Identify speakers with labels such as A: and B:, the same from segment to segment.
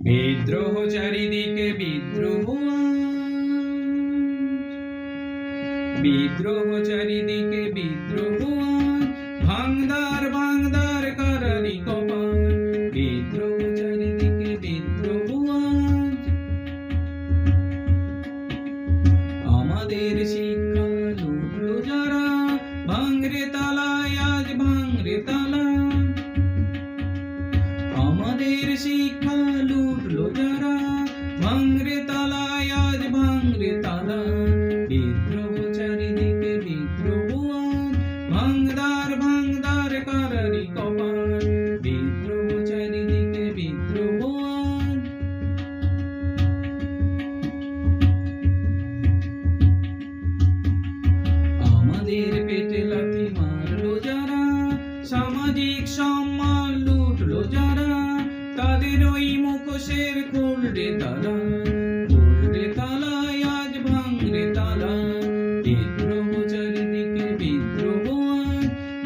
A: বিদ্রোহ চারিদিকে বিদ্রোহ বিদ্রোহ চারিদিকে বিদ্রোহ ভাঙদার ভাঙদার কারারি কপাল। বিদ্রোহ চারিদিকে বিদ্রোহ আমাদের শিক্ষা লুটলো যারা। ভাঙরে তালায়, আজ ভাঙরে তালা। শিক্ষা লুটলো যারা ভাঙরে তালায় আজ ভাঙরে তালা বিদ্রোহ চারিদিকে বিদ্রোহ ভাঙদার ভাঙদার কারারি কপাল বিদ্রোহ ওই মুখোশের খুলরে তালা। খুলরে তালায় আজ ভাঙরে তালা। বিদ্রোহ চারিদিকে বিদ্রোহ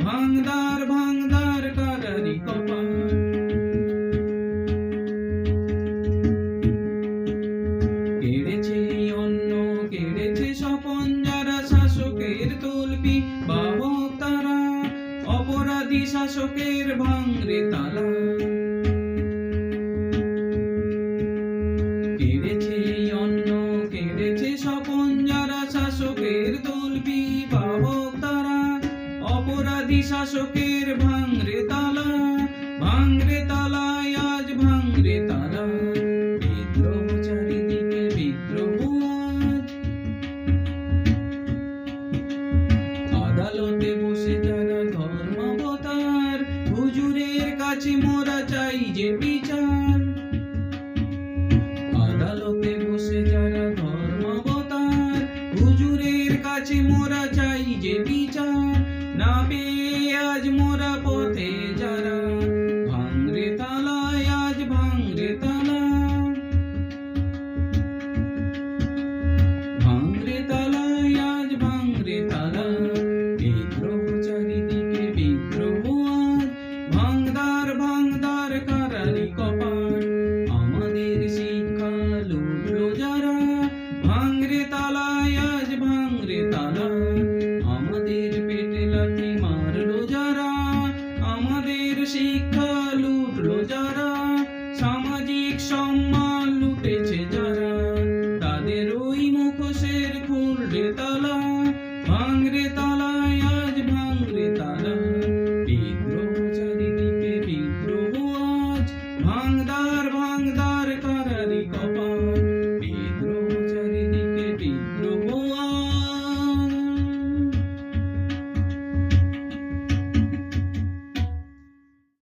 A: ভাঙদার ভাঙদার কারারি কপাল। কেড়েছে অন্য, কেড়েছে স্বপন যারা শাসকের তলপি। বাহক তারা, অপরাধী শাসকের ভাঙরে তালা। অপরাধী শাসকের ভাঙরে তালা, ভাঙরে তালায় আজ ভাঙরে তালা। বিদ্রোহ চারিদিকে বিদ্রোহ আদালতে বসে যারা ধর্মাবতার, হুজুরের কাছে মোরা চাই যে বিচার। আদালতে বসে যারা ধর্মাবতার, হুজুরের কাছে মোরা চাই যে বিচার। না পেয়ে আজ মোরা পথে যারা